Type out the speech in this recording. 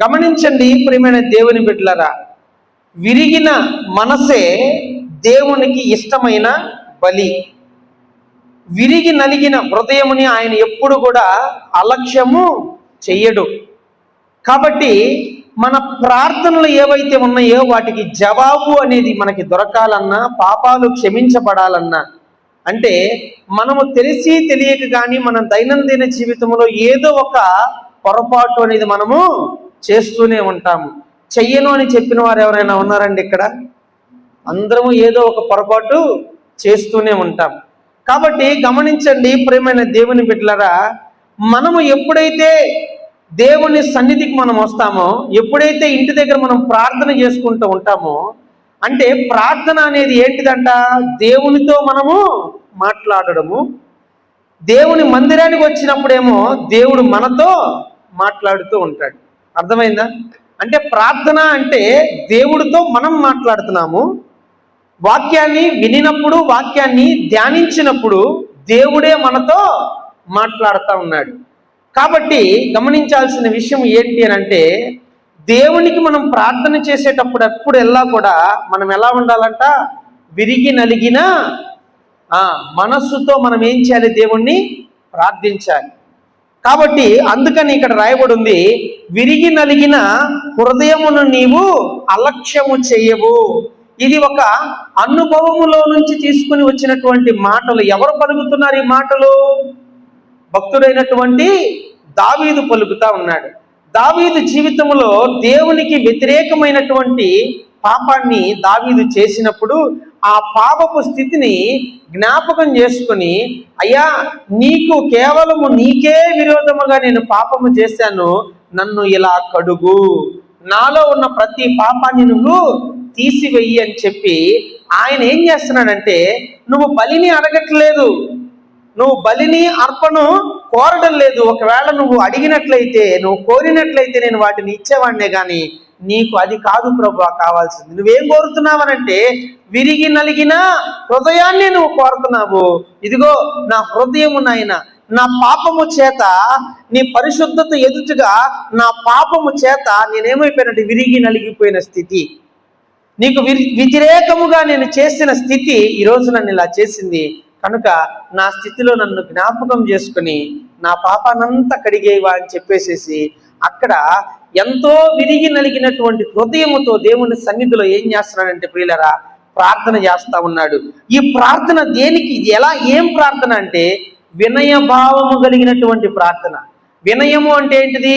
గమనించండి ప్రియమైన దేవుని బిడ్డలరా. విరిగిన మనసే దేవునికి ఇష్టమైన బలి. విరిగి నలిగిన హృదయముని ఆయన ఎప్పుడు కూడా అలక్ష్యము చెయ్యడు. కాబట్టి మన ప్రార్థనలు ఏవైతే ఉన్నాయో వాటికి జవాబు అనేది మనకి దొరకాలన్నా పాపాలు క్షమించబడాలన్నా అంటే మనము తెలిసి తెలియక కానీ మన దైనందిన జీవితంలో ఏదో ఒక పొరపాటు అనేది మనము చేస్తూనే ఉంటాము చెయ్యను అని చెప్పిన వారు ఎవరైనా ఉన్నారండి ఇక్కడ? అందరము ఏదో ఒక పొరపాటు చేస్తూనే ఉంటాం. కాబట్టి గమనించండి ప్రేమైన దేవుని బిడ్డలరా మనము ఎప్పుడైతే దేవుని సన్నిధికి మనం వస్తామో ఎప్పుడైతే ఇంటి దగ్గర మనం ప్రార్థన చేసుకుంటూ ఉంటామో అంటే ప్రార్థన అనేది ఏంటిదంట? దేవునితో మనము మాట్లాడడము. దేవుని మందిరానికి వచ్చినప్పుడేమో దేవుడు మనతో మాట్లాడుతూ ఉంటాడు. అర్థమైందా? అంటే ప్రార్థన అంటే దేవుడితో మనం మాట్లాడుతున్నాము. వాక్యాన్ని వినినప్పుడు వాక్యాన్ని ధ్యానించినప్పుడు దేవుడే మనతో మాట్లాడుతూ ఉన్నాడు. కాబట్టి గమనించాల్సిన విషయం ఏంటి అని అంటే దేవునికి మనం ప్రార్థన చేసేటప్పుడు ఎప్పుడు ఎలా కూడా మనం ఎలా ఉండాలంట? విరిగి నలిగిన మనస్సుతో మనం ఏం చేయాలి? దేవుణ్ణి ప్రార్థించాలి. కాబట్టి అందుకని ఇక్కడ రాయబడి ఉంది విరిగి నలిగిన హృదయమును నీవు అలక్ష్యము చేయవు. ఇది ఒక అనుభవములో నుంచి తీసుకుని వచ్చినటువంటి మాటలు. ఎవరు పలుకుతున్నారు ఈ మాటలు? భక్తుడైనటువంటి దావీదు పలుకుతా ఉన్నాడు. దావీదు జీవితంలో దేవునికి వ్యతిరేకమైనటువంటి పాపాన్ని దావీదు చేసినప్పుడు ఆ పాపపు స్థితిని జ్ఞాపకం చేసుకుని అయ్యా నీకు కేవలము నీకే విరోధముగా నేను పాపము చేశాను నన్ను ఇలా కడుగు. నాలో ఉన్న ప్రతి పాపాన్ని నువ్వు తీసివెయ్యి అని చెప్పి ఆయన ఏం చేస్తున్నాడంటే నువ్వు బలిని అడగట్లేదు. నువ్వు బలిని అర్పణ కోరడం లేదు. ఒకవేళ నువ్వు అడిగినట్లయితే నువ్వు కోరినట్లయితే నేను వాటిని ఇచ్చేవాడినే కానీ నీకు అది కాదు ప్రభు కావాల్సింది. నువ్వేం కోరుతున్నావనంటే విరిగి నలిగిన హృదయాన్ని నువ్వు కోరుతున్నావు. ఇదిగో నా హృదయము నాయన నా పాపము చేత నీ పరిశుద్ధత ఎదుటగా నా పాపము చేత నేనేమైపోయినట్టు విరిగి నలిగిపోయిన స్థితి. నీకు వి- వ్యతిరేకముగా నేను చేసిన స్థితి ఈరోజు నన్ను ఇలా చేసింది. కనుక నా స్థితిలో నన్ను జ్ఞాపకం చేసుకుని నా పాపానంతా కడిగేవా అని చెప్పేసేసి అక్కడ ఎంతో విరిగి నలిగినటువంటి హృదయముతో దేవుని సన్నిధిలో ఏం చేస్తున్నాడంటే ప్రియులరా ప్రార్థన చేస్తా ఉన్నాడు. ఈ ప్రార్థన దేనికి ఇది ఎలా ఏం ప్రార్థన అంటే వినయభావము కలిగినటువంటి ప్రార్థన. వినయము అంటే ఏంటిది?